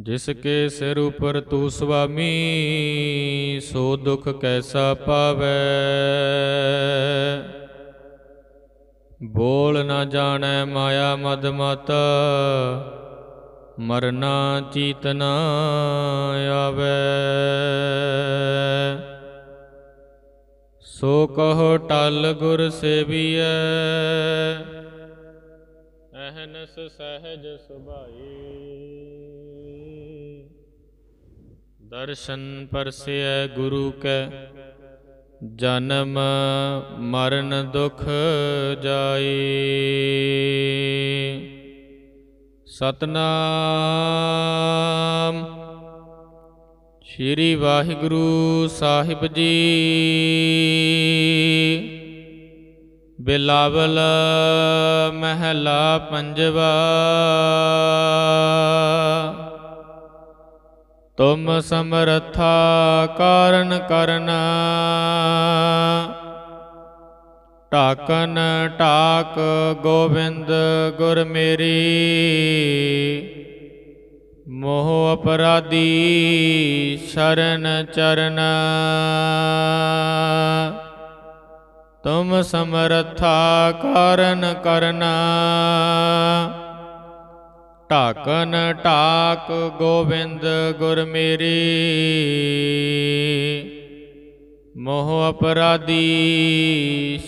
ਜਿਸ ਕੇ ਸਿਰ ਉਪਰ ਤੂ ਸੁਆਮੀ, ਸੋ ਦੁਖ ਕੈਸਾ ਪਾਵੈ? ਬੋਲ ਨਾ ਜਾਣੈ ਮਾਇਆ ਮਦ ਮਤ, ਮਰਨਾ ਚੀਤਨਾ ਨ ਆਵੈ। ਸੋ ਕਹੋ ਟਲ ਗੁਰ ਸੇਵੀਐ, ਅਹਨਸ ਸਹਿਜ ਸੁਭਾਈ। ਦਰਸ਼ਨ ਪਰਸਿਐ ਗੁਰੂ ਕੈ, ਜਨਮ ਮਰਨ ਦੁਖ ਜਾਈ ਸਤਨਾਮ। ਸ਼੍ਰੀ ਵਾਹਿਗੁਰੂ ਸਾਹਿਬ ਜੀ। ਬਿਲਾਵਲ ਮਹਿਲਾ ਪੰਜਵਾ। ਤੁਮ ਸਮਰਥਾ ਕਾਰਨ ਕਰਨਾ। ਢਾਕਨ ਢਾਕ ਗੋਬਿੰਦ ਗੁਰ ਮੇਰੀ। ਮੋਹ ਅਪਰਾਧੀ ਸ਼ਰਨ ਚਰਨ। ਤੁਮ ਸਮਰਥਾ ਕਾਰਨ ਕਰਨਾ। ਢਾਕਨ ਢਾਕ ਗੋਬਿੰਦ ਗੁਰ ਮੇਰੀ। ਮੋਹ ਅਪਰਾਧੀ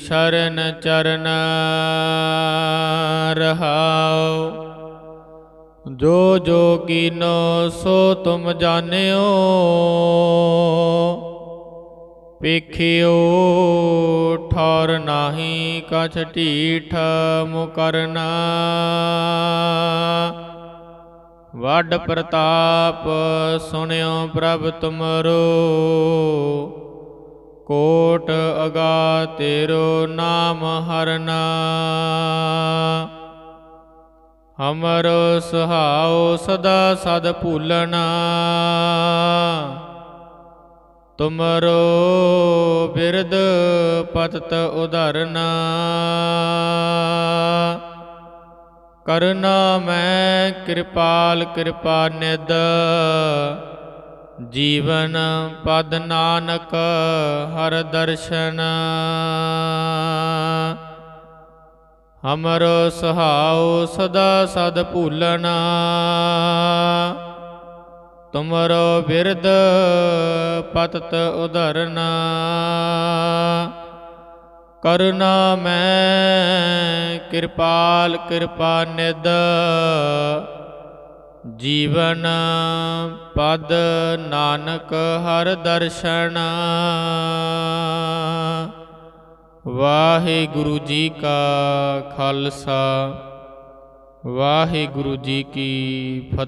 ਸ਼ਰਨ ਚਰਨ ਰਹਾਉ। ਜੋ ਜੋ ਕੀਨੋ ਸੋ ਤੁਮ ਜਾਣਿਓ। ਵੇਖਿਓ ਠੌਰ ਨਾਹੀ, ਕਛ ਢੀਠ ਮੁਕਰਨਾ। ਵੱਡ ਪ੍ਰਤਾਪ ਸੁਣਿਓ ਪ੍ਰਭ ਤੁਮਰੋ। ਕੋਟ ਅਗਾ ਤੇਰੋ ਨਾਮ ਹਰਨਾ। ਹਮਰ ਸੁਹਾਉ ਸਦਾ ਸਦ ਭੂਲਣਾ। ਤੁਮਰੋ ਬਿਰਦ ਪਤਤ ਉਧਰਨਾ। ਕਰਨਾ ਮੈਂ ਕਿਰਪਾਲ ਕਿਰਪਾ ਨਿਦ ਜੀਵਨ ਪਦ ਨਾਨਕ ਹਰ ਦਰਸ਼ਨ। ਹਮਰੋ ਸੁਹਾਉ ਸਦਾ ਸਦ ਭੂਲਣਾ, ਤੁਮਰੋ ਬਿਰਦ ਪਤਤ ਉਧਰਨਾ। ਕਰੁਣਾ ਮੈਂ ਕਿਰਪਾਲ ਕਿਰਪਾ ਨਿਦ ਜੀਵਨ ਪਦ ਨਾਨਕ ਹਰ ਦਰਸ਼ਨ। ਵਾਹਿਗੁਰੂ ਜੀ ਕਾ ਖਾਲਸਾ, ਵਾਹਿਗੁਰੂ ਜੀ ਕੀ ਫਤਿਹ।